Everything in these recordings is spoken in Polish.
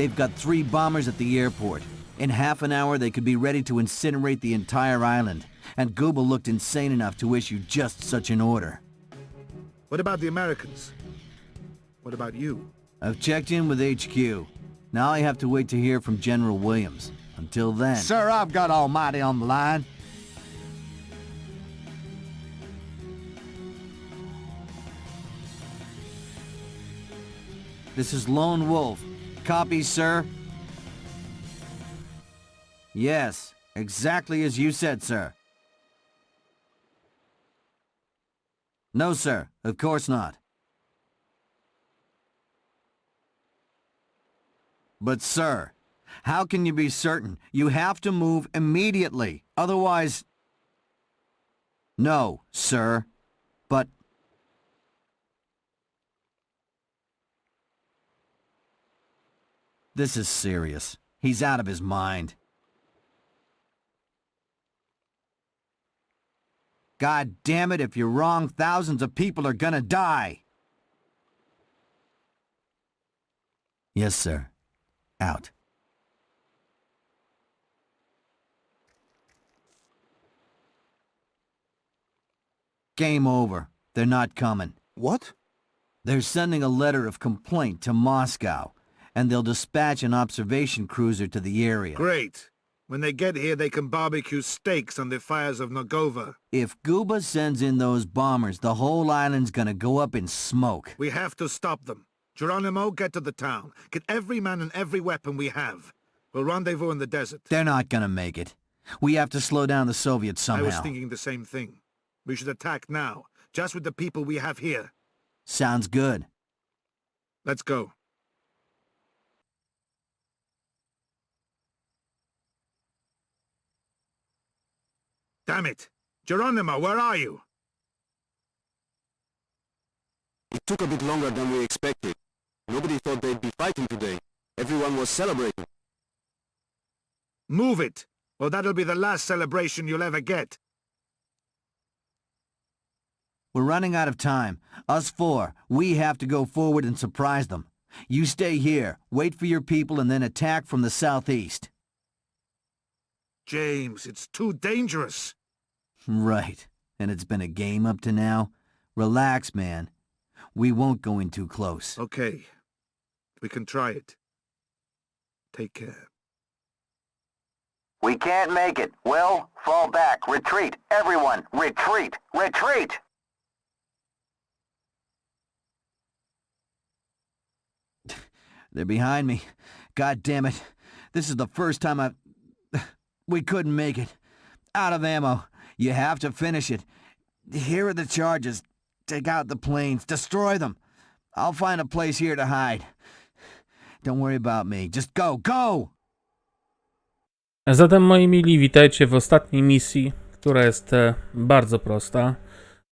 They've got three bombers at the airport. In half an hour, they could be ready to incinerate the entire island. And Google looked insane enough to issue just such an order. What about the Americans? What about you? I've checked in with HQ. Now I have to wait to hear from General Williams. Until then... Sir, I've got Almighty on the line. This is Lone Wolf. Copy, sir? Yes, exactly as you said, sir. No, sir. Of course not. But, sir, how can you be certain? You have to move immediately. Otherwise... No, sir. But... This is serious. He's out of his mind. God damn it, if you're wrong, thousands of people are gonna die. Yes, sir. Out. Game over. They're not coming. What? They're sending a letter of complaint to Moscow, and they'll dispatch an observation cruiser to the area. Great. When they get here, they can barbecue steaks on the fires of Nagova. If Guba sends in those bombers, the whole island's gonna go up in smoke. We have to stop them. Geronimo, get to the town. Get every man and every weapon we have. We'll rendezvous in the desert. They're not gonna make it. We have to slow down the Soviets somehow. I was thinking the same thing. We should attack now, just with the people we have here. Sounds good. Let's go. Damn it! Geronimo, where are you? It took a bit longer than we expected. Nobody thought they'd be fighting today. Everyone was celebrating. Move it, or that'll be the last celebration you'll ever get. We're running out of time. Us four, we have to go forward and surprise them. You stay here, wait for your people, and then attack from the southeast. James, it's too dangerous. Right. And it's been a game up to now? Relax, man. We won't go in too close. Okay. We can try it. Take care. We can't make it. Well, fall back. Retreat. Everyone, retreat. Retreat! They're behind me. God damn it. This is the first time I've... We couldn't make it. Out of ammo. You have to finish it. Here are the charges. Take out the planes. Destroy them. I'll find a place here to hide. Don't worry about me. Just go. Go! Zatem moi mili, witajcie w ostatniej misji, która jest e, bardzo prosta.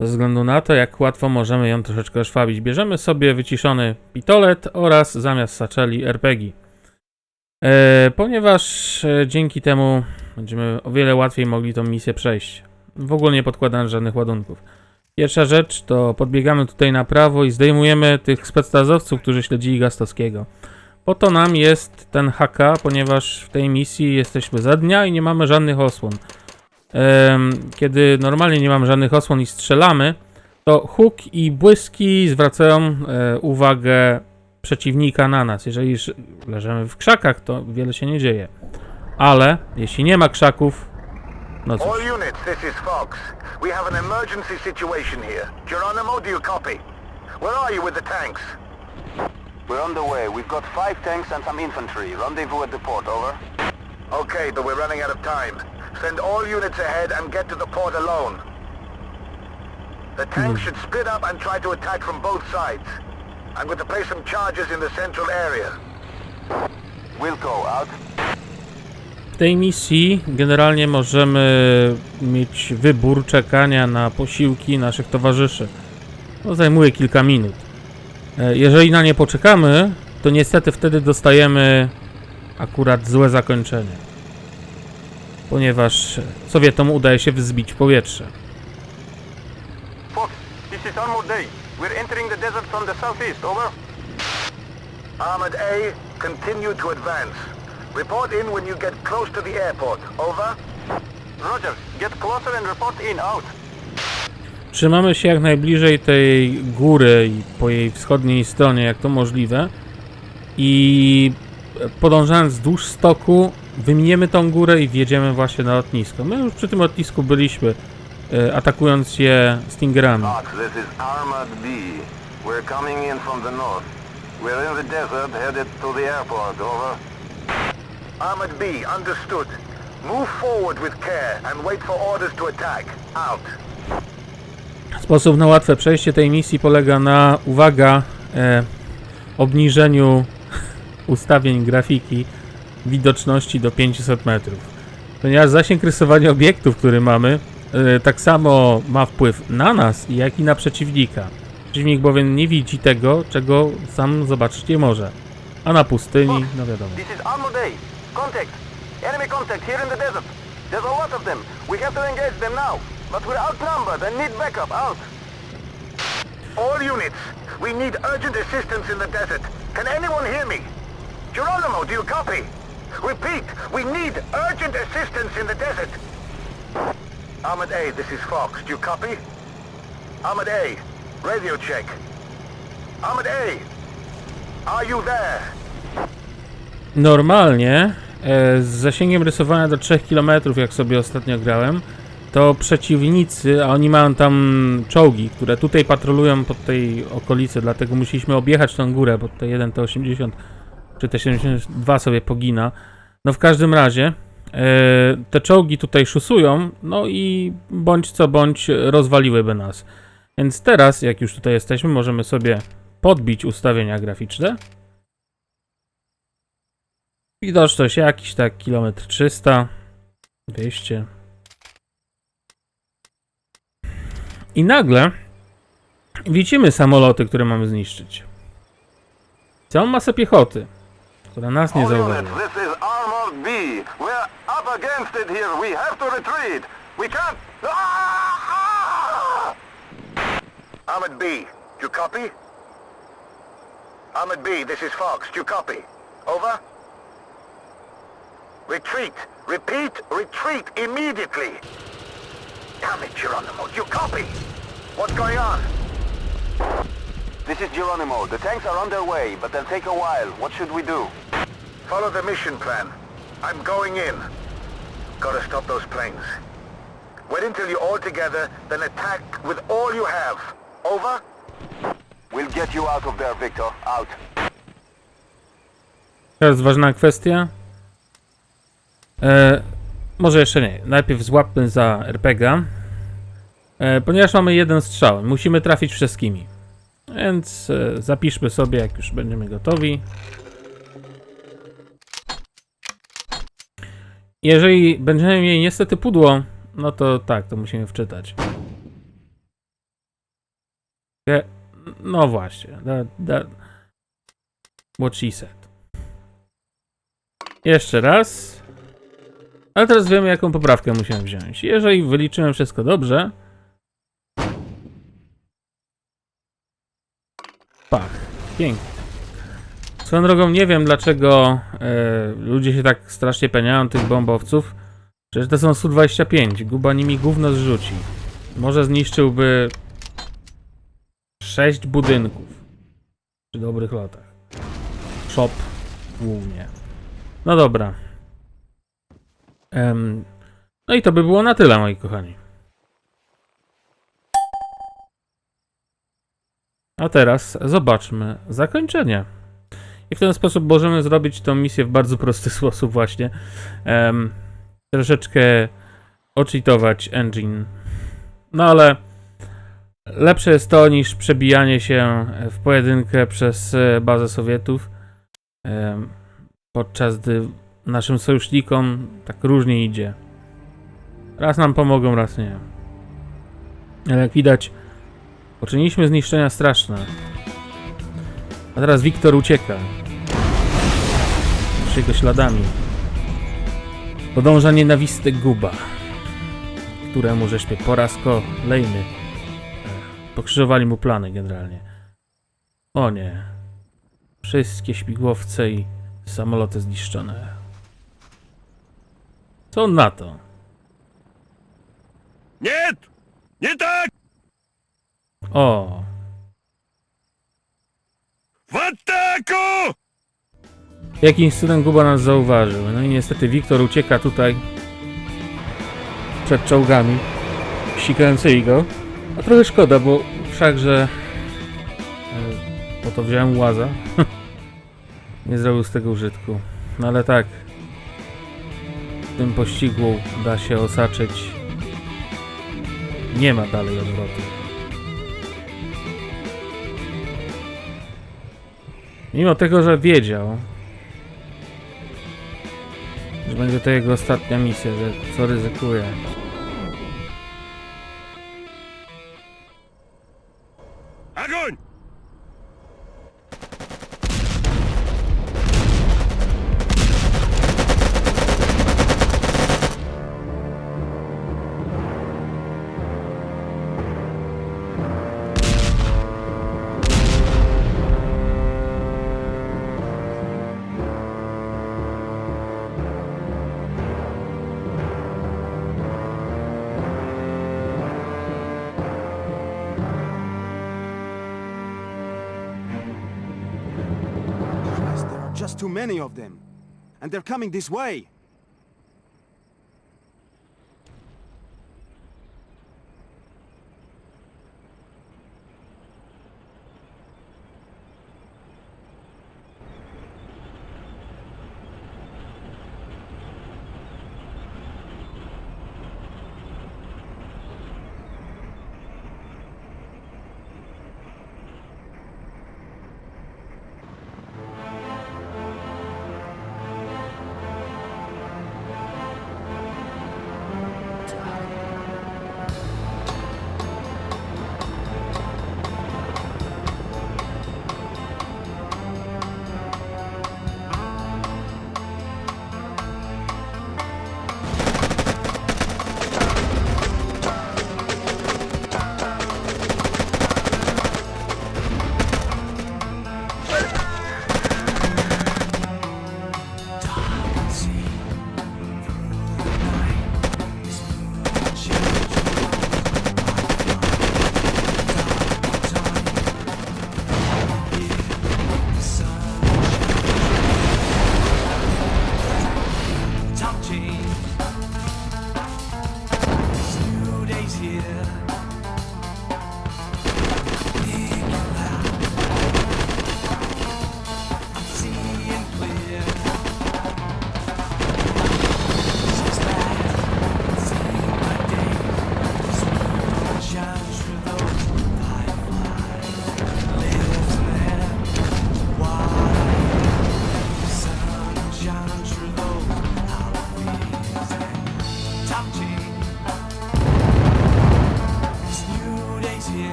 Ze względu na to, jak łatwo możemy ją troszeczkę szwabić. Bierzemy sobie wyciszony pitolet oraz zamiast saczeli RPG. E, ponieważ e, dzięki temu będziemy o wiele łatwiej mogli tą misję przejść. W ogóle nie podkładając żadnych ładunków. Pierwsza rzecz to podbiegamy tutaj na prawo i zdejmujemy tych spectazowców, którzy śledzili Gastowskiego. Po to nam jest ten HK, ponieważ w tej misji jesteśmy za dnia i nie mamy żadnych osłon. Kiedy normalnie nie mamy żadnych osłon i strzelamy, to huk i błyski zwracają e, uwagę przeciwnika na nas. Jeżeli leżymy w krzakach, to wiele się nie dzieje. Ale jeśli nie ma krzaków, no cóż. All units, this is Fox. We have an emergency situation here. Geronimo, do you copy? Where are you with the tanks? We're on the way. We've got five tanks and some infantry. Rendezvous at the port, over. Okay, but we're running out of time. Send all units ahead and get to the port alone. The tanks hmm. should split up and try to attack from both sides. I'm going to place some charges in the central area. Wilco, out. W tej misji generalnie możemy mieć wybór czekania na posiłki naszych towarzyszy. To zajmuje kilka minut. E, Jeżeli na nie poczekamy, to niestety wtedy dostajemy akurat złe zakończenie. Ponieważ Sowietom udaje się wzbić powietrze. Fox, this is Armored Day. We're entering the desert from the southeast, over. Armored A, continue to advance. Report in when you get close to the airport. Over. Roger. Get closer and report in. Out. Trzymamy się jak najbliżej tej góry i po jej wschodniej stronie, jak to możliwe. I podążając wzdłuż stoku, wyminiemy tą górę i wjedziemy właśnie na lotnisko. My już przy tym lotnisku byliśmy, e, atakując je Stingerami. Ox, this is Armored B. We're coming in from the north. We're in the desert, headed to the airport. Over. Armored B, understood. Move forward with care and wait for orders to attack. Out. Sposób na łatwe przejście tej misji polega na, uwaga, e, obniżeniu ustawień grafiki widoczności do 500 metrów. Ponieważ zasięg rysowania obiektów, który mamy, e, tak samo ma wpływ na nas, jak i na przeciwnika. Przeciwnik bowiem nie widzi tego, czego sam zobaczyć nie może. A na pustyni, no wiadomo. Contact. Enemy contact here in the desert. There's a lot of them. We have to engage them now. But we're outnumbered and need backup. Out. All units, we need urgent assistance in the desert. Can anyone hear me? Geronimo, do you copy? Repeat, we need urgent assistance in the desert. Armored A, this is Fox. Do you copy? Armored A, radio check. Armored A, are you there? Normalnie e, z zasięgiem rysowania do 3 km, jak sobie ostatnio grałem, to przeciwnicy, a oni mają tam czołgi, które tutaj patrolują po tej okolicy, dlatego musieliśmy objechać tą górę, bo tutaj jeden T80 czy T72 sobie pogina. No w każdym razie e, te czołgi tutaj szusują, no i bądź co bądź rozwaliłyby nas. Więc teraz, jak już tutaj jesteśmy, możemy sobie podbić ustawienia graficzne. Widoczność jakiś tak kilometr 300, 200. I nagle widzimy samoloty, które mamy zniszczyć. Całą masę piechoty, która nas nie zauważy. Armored B. You copy? Armored B, this is Fox. You copy? Over? Retreat. Repeat, retreat immediately. Damn it, Geronimo. Do you copy? What's going on? This is Geronimo. The tanks are on their way, but they'll take a while. What should we do? Follow the mission plan. I'm going in. Gotta stop those planes. Wait until you're all together, then attack with all you have. Over? We'll get you out of there, Victor. Out. Teraz ważna kwestia. E, może jeszcze nie. Najpierw złapmy za RPGa. E, ponieważ mamy jeden strzał, musimy trafić wszystkimi. Więc e, zapiszmy sobie, jak już będziemy gotowi. Jeżeli będziemy mieli niestety pudło, no to tak, to musimy wczytać. E, no właśnie. That, that, what she said. Jeszcze raz. Ale teraz wiemy, jaką poprawkę musimy wziąć. Jeżeli wyliczyłem wszystko dobrze. Pach. Pięknie. Swoją drogą nie wiem, dlaczego e, ludzie się tak strasznie peniają tych bombowców. Przecież to są Su-25. Guba nimi gówno zrzuci. Może zniszczyłby 6 budynków. Przy dobrych lotach. Shop głównie. No dobra. No i to by było na tyle, moi kochani. A teraz zobaczmy zakończenie. I w ten sposób możemy zrobić tą misję w bardzo prosty sposób właśnie. Em, troszeczkę ocheatować engine. No ale lepsze jest to niż przebijanie się w pojedynkę przez e, bazę Sowietów. Em, podczas gdy naszym sojusznikom tak różnie idzie. Raz nam pomogą, raz nie. Ale jak widać, poczyniliśmy zniszczenia straszne. A teraz Wiktor ucieka. Z jego śladami. Podąża nienawisty Guba, któremu żeśmy po raz kolejny e, pokrzyżowali mu plany generalnie. O nie. Wszystkie śmigłowce i samoloty zniszczone. Co on na to? Nie! Nie tak! O, W ataku! jakimś cudem Kuba nas zauważył. No i niestety Wiktor ucieka tutaj przed czołgami ścigającymi go. A trochę szkoda, bo wszakże e, po to wziąłem łaza. Nie zrobił z tego użytku. No ale tak. Tym pościgu da się osaczyć. Nie ma dalej odwrotu. Mimo tego, że wiedział, że będzie to jego ostatnia misja, że co ryzykuje. Too many of them. And they're coming this way.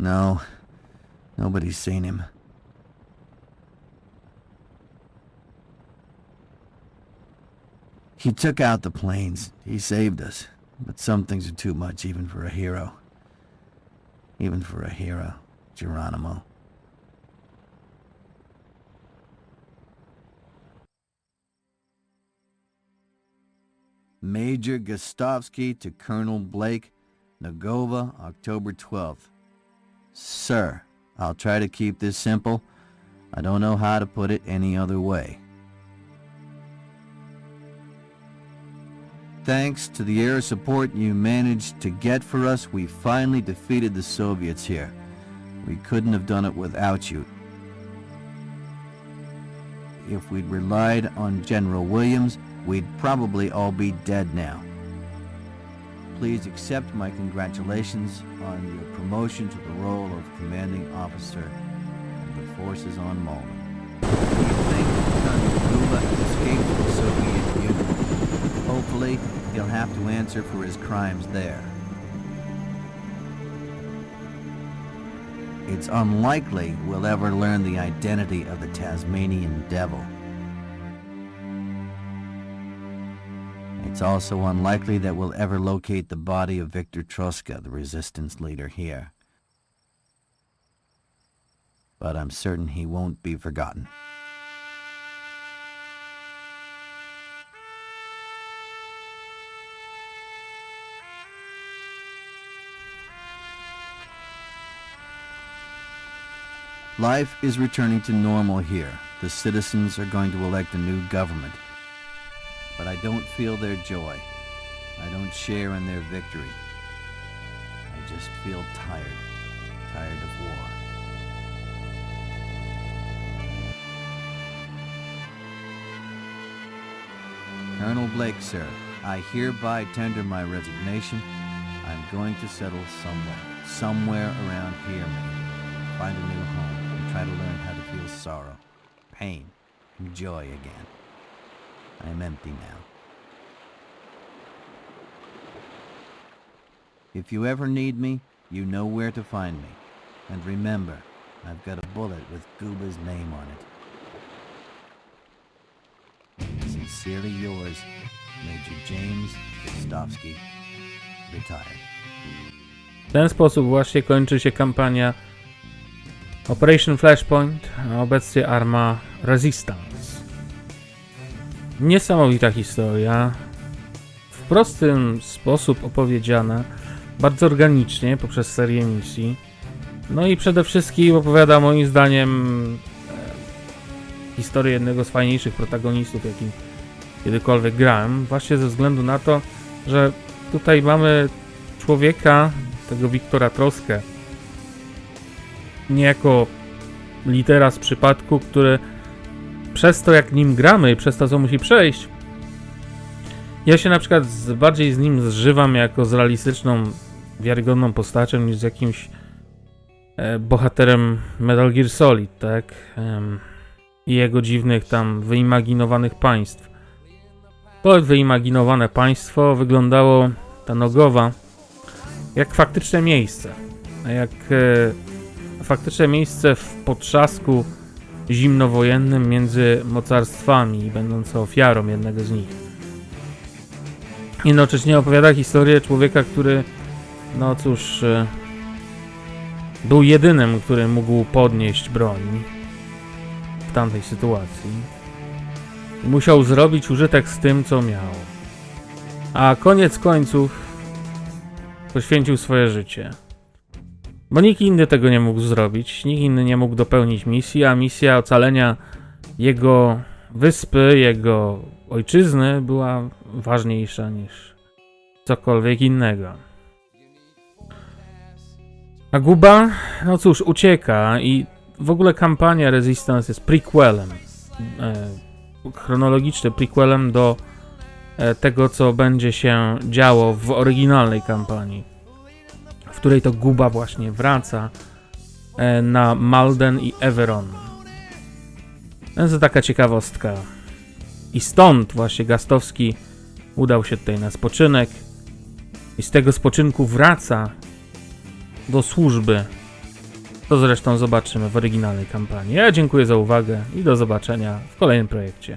No, nobody's seen him. He took out the planes. He saved us. But some things are too much even for a hero. Even for a hero, Geronimo. Major Gostovsky to Colonel Blake, Nagova, October 12th. Sir, I'll try to keep this simple. I don't know how to put it any other way. Thanks to the air support you managed to get for us, we finally defeated the Soviets here. We couldn't have done it without you. If we'd relied on General Williams, we'd probably all be dead now. Please accept my congratulations on your promotion to the role of commanding officer of the forces on Malta. We think has escaped the Soviet Union. Hopefully, he'll have to answer for his crimes there. It's unlikely we'll ever learn the identity of the Tasmanian Devil. It's also unlikely that we'll ever locate the body of Victor Troska, the resistance leader here. But I'm certain he won't be forgotten. Life is returning to normal here. The citizens are going to elect a new government but I don't feel their joy. I don't share in their victory. I just feel tired. Tired of war. Colonel Blake, sir, I hereby tender my resignation. I'm going to settle somewhere. Somewhere around here, maybe. Find a new home and try to learn how to feel sorrow, pain, and joy again. I am empty now. If you ever need me, you know where to find me. And remember, I've got a bullet with Gooba's name on it. Sincerely yours, Major James Gostowski, retired. W ten sposób właśnie kończy się kampania Operation Flashpoint, a obecnie arma Resistance. Niesamowita historia, w prosty sposób opowiedziana, bardzo organicznie poprzez serię misji. No i przede wszystkim opowiada moim zdaniem e, historię jednego z fajniejszych protagonistów, jakim kiedykolwiek grałem, właśnie ze względu na to, że tutaj mamy człowieka, tego Wiktora Troskę, niejako litera z przypadku, który przez to jak nim gramy, przez to co musi przejść, ja się na przykład z, bardziej z nim zżywam jako z realistyczną, wiarygodną postacią niż z jakimś e, bohaterem Metal Gear Solid, tak? I jego dziwnych tam wyimaginowanych państw. To wyimaginowane państwo wyglądało, ta nogowa, jak faktyczne miejsce. Jak e, faktyczne miejsce w potrzasku zimnowojennym między mocarstwami, będące ofiarą jednego z nich. Jednocześnie opowiada historię człowieka, który, no cóż, e, był jedynym, który mógł podnieść broń w tamtej sytuacji. Musiał zrobić użytek z tym, co miał. A koniec końców poświęcił swoje życie. Bo nikt inny tego nie mógł zrobić, nikt inny nie mógł dopełnić misji, a misja ocalenia jego wyspy, jego ojczyzny była ważniejsza niż cokolwiek innego. A Guba, no cóż, ucieka i w ogóle kampania Resistance jest prequelem, e, chronologicznym prequelem do e, tego, co będzie się działo w oryginalnej kampanii której to Guba właśnie wraca e, na Malden i Everon. To taka ciekawostka. I stąd właśnie Gastowski udał się tutaj na spoczynek. I z tego spoczynku wraca do służby. To zresztą zobaczymy w oryginalnej kampanii. Ja dziękuję za uwagę i do zobaczenia w kolejnym projekcie.